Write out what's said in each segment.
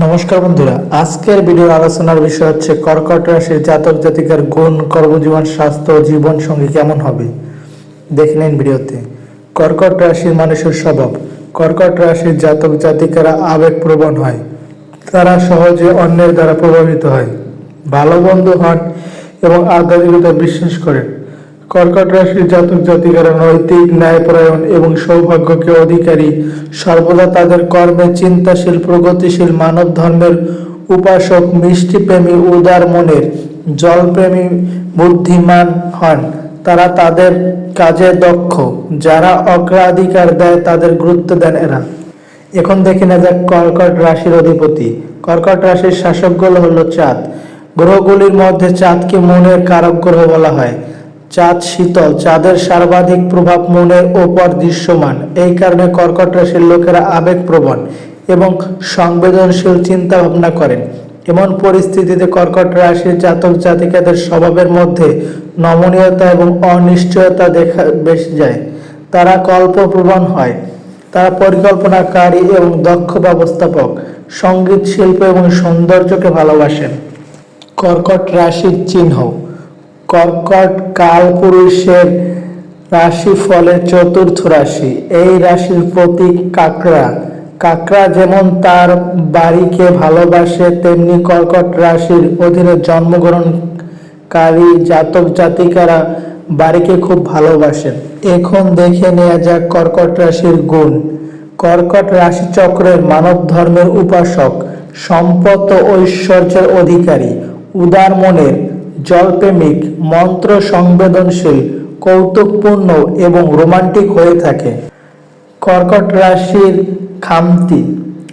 নমস্কার বন্ধুরা, আজকের ভিডিওর আলোচনার বিষয় হচ্ছে কর্কট রাশির জাতক জাতিকার গুণ, কর্মজীবন, স্বাস্থ্য জীবন সঙ্গী কেমন হবে? দেখে নিন ভিডিওতে। কর্কট রাশির মানুষের স্বভাব। কর্কট রাশির জাতক জাতিকারা আবেগপ্রবণ হয়। তারা সহজে অন্যের দ্বারা প্রভাবিত হয়। ভালো বন্ধু হন এবং আধ্যাত্মিকতা বিশ্বাস করেন। কর্কট রাশির জাতক জাতিকারা নৈতিক, ন্যায়পরায়ণ এবং সৌভাগ্যকে অধিকারী। সর্বদা তাদের কর্মে চিন্তাশীল, প্রগতিশীল, মানব ধর্মের উপাসক মিষ্টিপ্রেমী উদার মনের, জলপ্রেমী, বুদ্ধিমান হন। তারা তাদের কাজে দক্ষ। যারা অগ্রাধিকার দেয়, তাদের গুরুত্ব দেন এরা। এখন দেখে না যাক কর্কট রাশির অধিপতি। কর্কট রাশির শাসকগুলো হলো চাঁদ। গ্রহগুলির মধ্যে চাঁদকে মনের কারক গ্রহ বলা হয়। চাঁদ শীতল, চাঁদের সর্বাধিক প্রভাব মনের ওপর দৃশ্যমান এই কারণে কর্কট রাশির লোকেরা আবেগপ্রবণ এবং সংবেদনশীল চিন্তা ভাবনা করেন। এমন পরিস্থিতিতে কর্কট রাশির জাতক জাতিকাদের স্বভাবের মধ্যে নমনীয়তা এবং অনিশ্চয়তা দেখা বেশি যায়। তারা কল্পপ্রবণ হয়। তারা পরিকল্পনাকারী এবং দক্ষ ব্যবস্থাপক, সংগীত শিল্প এবং সৌন্দর্যকে ভালোবাসেন। কর্কট রাশির চিহ্ন কর্কট কাল পুরুষের রাশি ফলে চতুর্থ রাশি। এই রাশির প্রতীক কাকড়া। কাকড়া যেমন তার বাড়িকে ভালোবাসে, তেমনি কর্কট রাশির অধীনে জন্মগ্রহণকারী জাতক জাতিকারা বাড়িকে খুব ভালোবাসেন এখন দেখে নেওয়া যাক কর্কট রাশির গুণ। কর্কট রাশি চক্রের মানব ধর্মের উপাসক, সম্পদ ও ঐশ্বর্যের অধিকারী, উদার মনের জলপ্রেমিক মন্ত্র সংবেদনশীল কৌতুকপূর্ণ এবং রোমান্টিক হয়ে থাকে। কর্কট রাশির খামতি।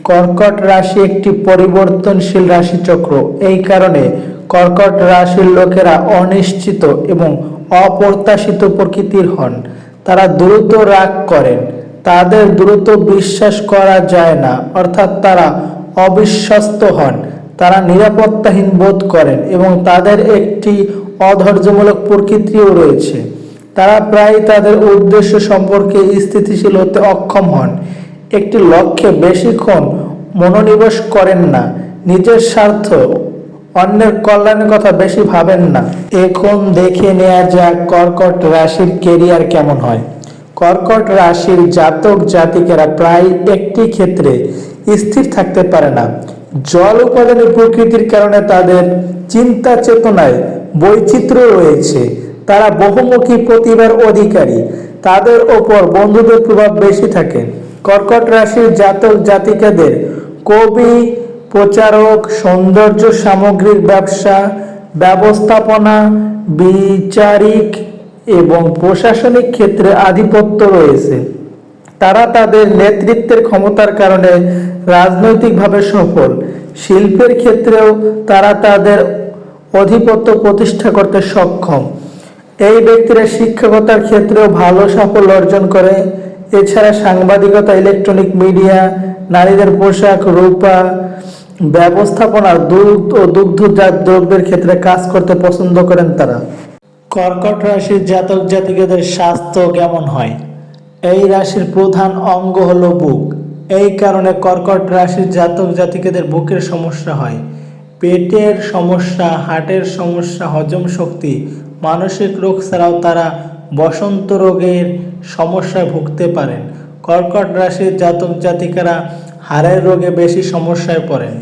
কর্কট রাশি একটি পরিবর্তনশীল রাশিচক্র। এই কারণে কর্কট রাশির লোকেরা অনিশ্চিত এবং অপ্রত্যাশিত প্রকৃতির হন। তারা দ্রুত রাগ করেন। তাদের দ্রুত বিশ্বাস করা যায় না। অর্থাৎ তারা অবিশ্বস্ত হন। তারা নিরাপত্তাহীন বোধ করেন এবং তাদের একটি অধৈর্যমূলক প্রকৃতিও রয়েছে। তারা প্রায় তাদের উদ্দেশ্য সম্পর্কে স্থিতিশীল হতে অক্ষম হন। একটি লক্ষ্যে বেশিক্ষণ মনোনিবেশ করেন না, নিজের স্বার্থ, অন্যের কল্যাণের কথা বেশি ভাবেন না। এখন দেখে নেওয়া যাক কর্কট রাশির কেরিয়ার কেমন হয়। কর্কট রাশির জাতক জাতিকেরা প্রায় একটি ক্ষেত্রে স্থির থাকতে পারে না। জল উপাদানের প্রকৃতির কারণে তাদের চিন্তা চেতনায় বৈচিত্র্য রয়েছে। তারা বহুমুখী প্রতিভার অধিকারী। তাদের ওপর বন্ধুদের প্রভাব বেশি থাকে। কর্কট রাশির জাতক জাতিকাদের কবি, প্রচারক, সৌন্দর্য সামগ্রীর ব্যবসা, ব্যবস্থাপনা, বিচারিক এবং প্রশাসনিক ক্ষেত্রে আধিপত্য রয়েছে। তারা তাদের নেতৃত্বের ক্ষমতার কারণে রাজনৈতিকভাবে সফল। শিল্পের ক্ষেত্রেও তারা তাদের অধিপত্য প্রতিষ্ঠা করতে সক্ষম। এই ব্যক্তিরা শিক্ষকতার ক্ষেত্রেও ভালো সাফল্য অর্জন করে। এছাড়া সাংবাদিকতা, ইলেকট্রনিক মিডিয়া, নারীদের পোশাক, রূপা, ব্যবস্থাপনা দুধ ও দুগ্ধজাত দ্রব্যের ক্ষেত্রে কাজ করতে পছন্দ করেন তারা। কর্কট রাশির জাতক জাতিকাদের স্বাস্থ্য কেমন হয়? এই রাশির প্রধান অঙ্গ হলো বুক। এই কারণে কর্কট রাশির জাতক জাতিকাদের বুকের সমস্যা হয়। পেটের সমস্যা, হার্টের সমস্যা, হজম শক্তি, মানসিক রোগ ছাড়াও তারা বসন্ত রোগের সমস্যায় ভুগতে পারেন। কর্কট রাশির জাতক জাতিকারা হাড়ের রোগে বেশি সমস্যায় পড়েন।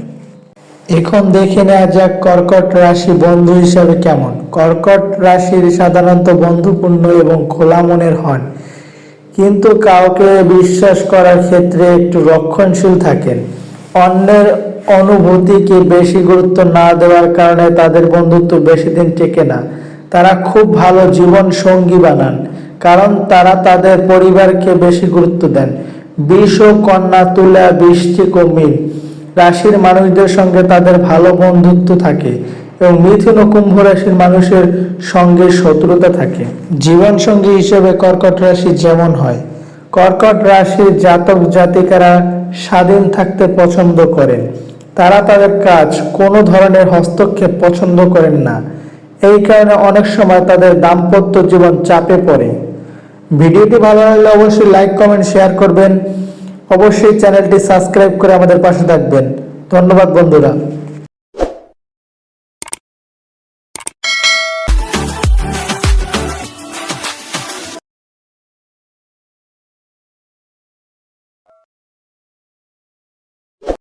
এখন দেখে নেওয়া যাক কর্কট রাশি বন্ধু হিসাবে কেমন। কর্কট রাশির সাধারণত বন্ধুপূর্ণ এবং খোলা মনের হন। কিন্তু কাউকে বিশ্বাস করার ক্ষেত্রে একটু রক্ষণশীল থাকেন। অন্যের অনুভূতিকে বেশি গুরুত্ব না দেওয়ার কারণে তাদের বন্ধুত্ব বেশি দিন টেকে না। তারা খুব ভালো জীবন সঙ্গী বানান, কারণ তারা তাদের পরিবারকে বেশি গুরুত্ব দেন। বিষ ও কন্যা, তুলা বৃষ্টিক ও মিল রাশির মানুষদের সঙ্গে তাদের ভালো বন্ধুত্ব থাকে। এবং মিথুন ও কুম্ভ রাশির মানুষের সঙ্গে শত্রুতা থাকে। জীবন সঙ্গী হিসেবে কর্কট রাশি যেমন হয়, কর্কট রাশির জাতক জাতিকারা স্বাধীন থাকতে পছন্দ করেন। তারা তাদের কাজ কোনো ধরনের হস্তক্ষেপ পছন্দ করেন না। এই কারণে অনেক সময় তাদের দাম্পত্য জীবন চাপে পড়ে। ভিডিওটি ভালো লাগলে অবশ্যই লাইক, কমেন্ট, শেয়ার করবেন। অবশ্যই চ্যানেলটি সাবস্ক্রাইব করে আমাদের পাশে থাকবেন। ধন্যবাদ বন্ধুরা।